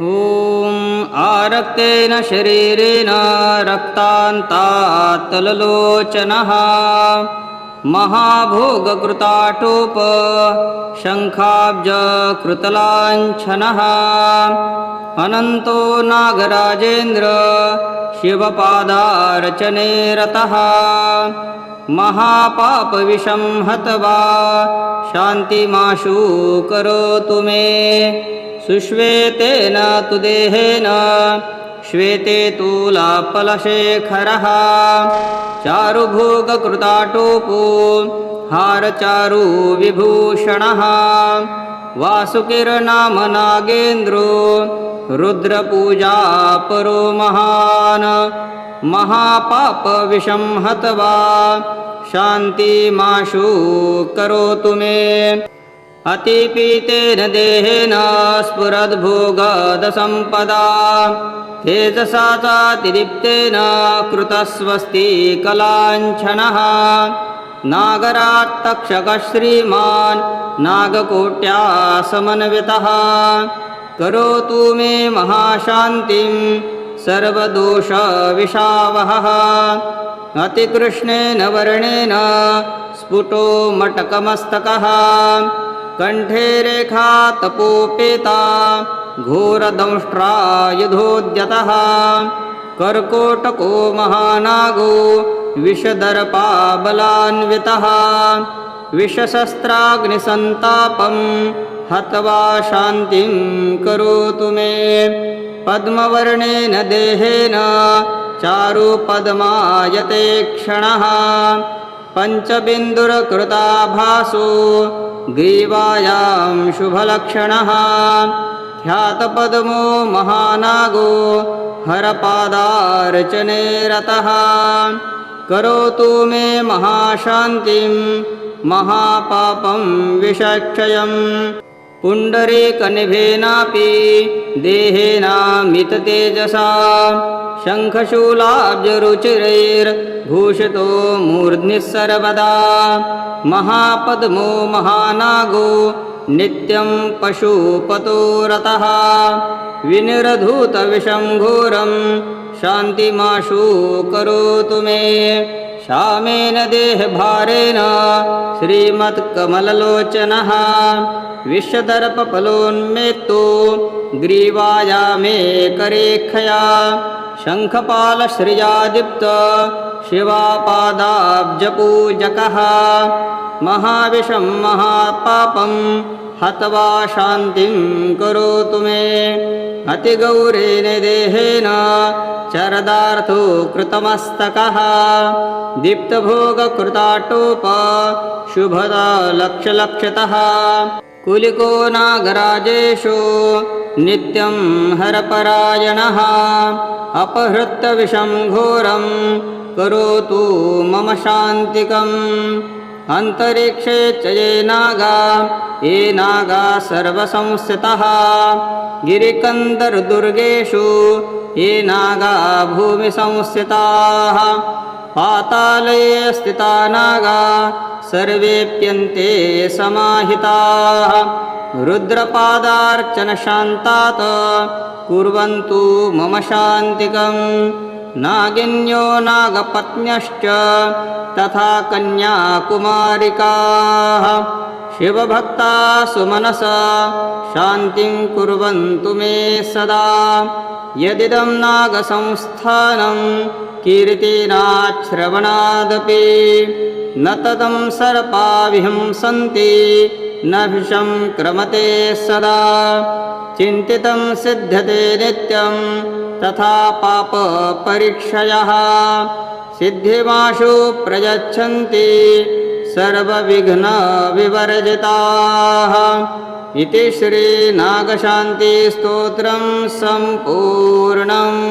ॐ आरक्तेन शरीरेण रक्तान्तात्तलोचनः महाभोगकृताटोप शङ्खाब्जकृतलाञ्छनः अनन्तो नागराजेन्द्र शिवपादारचने रतः महापापविषं हत्वा शान्तिमाशु करोतु मे सुश्वेतेन तु देहेन श्वेते तूलापलशेखरः चारुभोगकृताटोपो हारचारु विभूषणः। वासुकिर्नाम नागेन्द्रो रुद्रपूजापरो महान्। महापापविषं हत्वा शान्तिमाशु करोतु मे। अतिपीतेन देहेन स्फुरद्भोगदसम्पदा तेजसा चातिदीप्तेन कृतस्वस्ति कलाञ्छनः। नागरात्तक्षकश्रीमान् नागकोट्या समन्वितः करोतु मे महाशान्तिं सर्वदोषविषावहः। अतिकृष्णेन वर्णेन स्फुटो मटकमस्तकः। कण्ठे रेखा तपोपेता घोरदंष्ट्रायुधोद्यतः कर्कोटको महानागो विषदर्पाबलान्वितः विषशस्त्राग्निसन्तापं हत्वा शान्तिं करोतु मे। पद्मवर्णेन देहेन चारुपद्मायते क्षणः पञ्चबिन्दुरकृताभासो ग्रीवायां शुभलक्षणः। ख्यातपद्मो महानागो हरपादार्चने रतः। करोतु मे महाशान्तिं महापापं विषक्षयम् पुण्डरीकनिभेनापि देहेनामिततेजसा। शङ्खशूलाब्जरुचिरैर्भूषितो मूर्ध्निः सर्वदा महापद्मो महानागो नित्यं पशुपतो रतः विनिरधूतविषं घोरं शान्तिमाशु करोतु मे। शामेन देहभारेण श्रीमत्कमललोचनः विश्वदर्पफलोन्मेत्तो ग्रीवाया मे करेखया शङ्खपालश्रियादीप्त शिवापादाब्जपूजकः महाविषं महापापं हत्वा शान्तिं करोतु मे अतिगौरेण देहेन चरदार्थो कृतमस्तकः दीप्तभोगकृताटोप शुभदा लक्षलक्षतः कुलिको नागराजेषु नित्यं हरपरायणः। अपहृत्तविषं घोरं करोतु मम शान्तिकम्। अन्तरिक्षे च ये नागा ये नागा सर्वसंस्थितः। गिरिकन्दर्दुर्गेषु ये नागा भूमिसंस्थिताः पातालये स्थिता नागा सर्वेप्यन्ते समाहिताः। रुद्रपादार्चनशान्तात् कुर्वन्तु मम शान्तिकम्। नागिन्यो नागपत्न्यश्च तथा कन्याकुमारिकाः। शिवभक्ता सुमनसा शान्तिं कुर्वन्तु मे सदा। यदिदं नागसंस्थानं कीर्तिनाच्छ्रवणादपि न तदं सर्पाभिहंसन्ति न भिषं क्रमते सदा। चिन्तितं सिद्ध्यते नित्यं तथा पापपरीक्षयः। सिद्धिमाशु प्रयच्छन्ति सर्वविघ्नविवर्जिताः। इति श्रीनागशान्तिस्तोत्रं सम्पूर्णम्